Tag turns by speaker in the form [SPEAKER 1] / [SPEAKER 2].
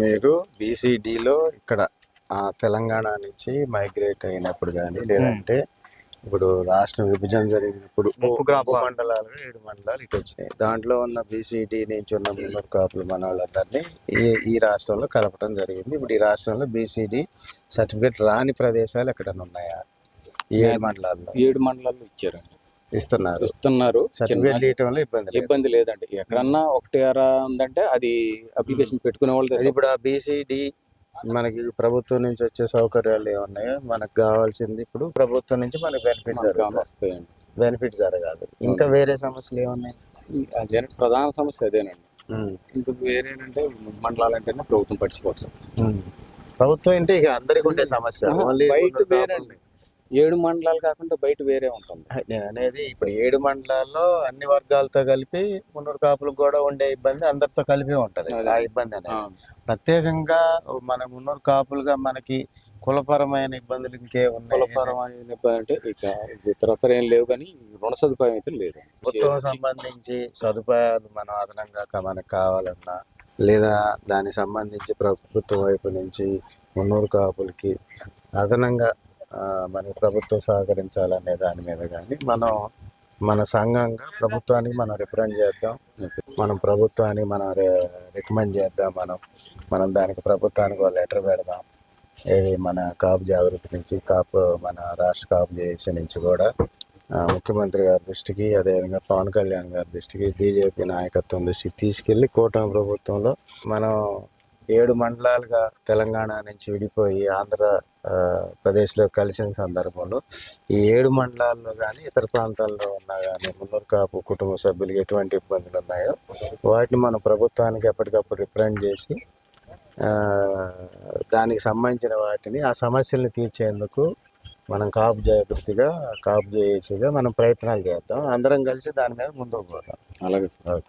[SPEAKER 1] మీరు బీసీడీలో ఇక్కడ ఆ, తెలంగాణ నుంచి మైగ్రేట్ అయినప్పుడు కానీ లేదంటే ఇప్పుడు రాష్ట్ర విభజన జరిగినప్పుడు. మండలాలు ఏడు మండలాలు ఇటు వచ్చినాయి. దాంట్లో ఉన్న బీసీడీ నుంచి ఉన్న మున్నూరు కాపులు మన వాళ్ళందరినీ ఈ ఈ రాష్ట్రంలో కలపడం జరిగింది. ఇప్పుడు ఈ రాష్ట్రంలో బీసీడీ సర్టిఫికేట్ రాని ప్రదేశాలు ఎక్కడన్నా ఉన్నాయా? ఏడు మండలాల్లో.
[SPEAKER 2] ఏడు మండలాల్లో ఇచ్చారండి.
[SPEAKER 1] ఇస్తున్నారు.
[SPEAKER 2] ఇస్తున్నారు.
[SPEAKER 1] సర్టిఫికేట్
[SPEAKER 2] చిన్న
[SPEAKER 1] ఇవ్వడంలో ఇబ్బంది
[SPEAKER 2] ఇబ్బంది లేదండి. ఎక్కడన్నా ఒకటి అరా ఉందంటే అది అప్లికేషన్ పెట్టుకునే వాళ్ళు
[SPEAKER 1] ఇప్పుడు ఆ బీసీడి మనకి ప్రభుత్వం నుంచి వచ్చే సౌకర్యాలు ఏమున్నాయో మనకు కావాల్సింది ఇప్పుడు ప్రభుత్వం నుంచి మనకి బెనిఫిట్స్
[SPEAKER 2] వస్తాయండి.
[SPEAKER 1] బెనిఫిట్స్ జరగాలి. ఇంకా వేరే సమస్యలు ఏమున్నాయి?
[SPEAKER 2] అదే ప్రధాన సమస్య అదేనండి. ఇంకా వేరేనంటే మండలాలంటేనే ప్రభుత్వం పట్టించుకోవట్లేదు.
[SPEAKER 1] ఉమ్. ప్రభుత్వం అంటే ఇక అందరికి ఉండే సమస్య. ఓన్లీ
[SPEAKER 2] ఏడు మండలాలు కాకుండా బయట వేరే ఉంటుంది.
[SPEAKER 1] నేను అనేది ఇప్పుడు ఏడు మండలాల్లో అన్ని వర్గాలతో కలిపి మున్నూరు కాపులకు కూడా ఉండే ఇబ్బంది అందరితో కలిపి ఉంటది. ఆ ఇబ్బంది అనేది. ప్రత్యేకంగా మన మున్నూరు కాపులుగా మనకి కులపరమైన ఇబ్బందులు ఇంకే ఉన్నాయి.
[SPEAKER 2] కులపరమైన ఇబ్బంది అంటే ఇక ఇతరత్ర ఏం లేవు కానీ రుణ సదుపాయం అయితే లేదు.
[SPEAKER 1] ప్రభుత్వం సంబంధించి సదుపాయాలు మనం అదనంగా మనకు కావాలన్నా లేదా దానికి సంబంధించి ప్రభుత్వం వైపు నుంచి మున్నూరు కాపులకి అదనంగా మరి ప్రభుత్వం సహకరించాలనే దాని మీద కానీ మనం మన సంఘంగా ప్రభుత్వానికి మనం రిప్రజెంట్ చేద్దాం. మనం ప్రభుత్వానికి మనం రికమెండ్ చేద్దాం. మనం మనం దానికి ప్రభుత్వానికి ఒక లెటర్ పెడదాం. ఇది మన కాపు జాగృతి నుంచి కాపు మన రాష్ట్ర కాపు జేఏసీ నుంచి కూడా ముఖ్యమంత్రి గారి దృష్టికి అదేవిధంగా పవన్ కళ్యాణ్ గారి దృష్టికి బీజేపీ నాయకత్వం దృష్టికి తీసుకెళ్ళి కూటమి ప్రభుత్వంలో మనం ఏడు మండలాలుగా తెలంగాణ నుంచి విడిపోయి ఆంధ్ర ప్రదేశ్లో కలిసిన సందర్భంలో ఈ ఏడు మండలాల్లో కానీ ఇతర ప్రాంతాల్లో ఉన్నా కానీ మున్నూరు కాపు కుటుంబ సభ్యులకి ఎటువంటి ఇబ్బందులు ఉన్నాయో వాటిని మన ప్రభుత్వానికి ఎప్పటికప్పుడు రిప్రజెంట్ చేసి ఆ, దానికి సంబంధించిన వాటిని ఆ సమస్యల్ని తీర్చేందుకు మనం కాపు జాగృతిగా కాపు చేసేగా మనం ప్రయత్నాలు చేద్దాం. అందరం కలిసి దాని మీద ముందుకు పోతాం
[SPEAKER 2] అలాగే సార్.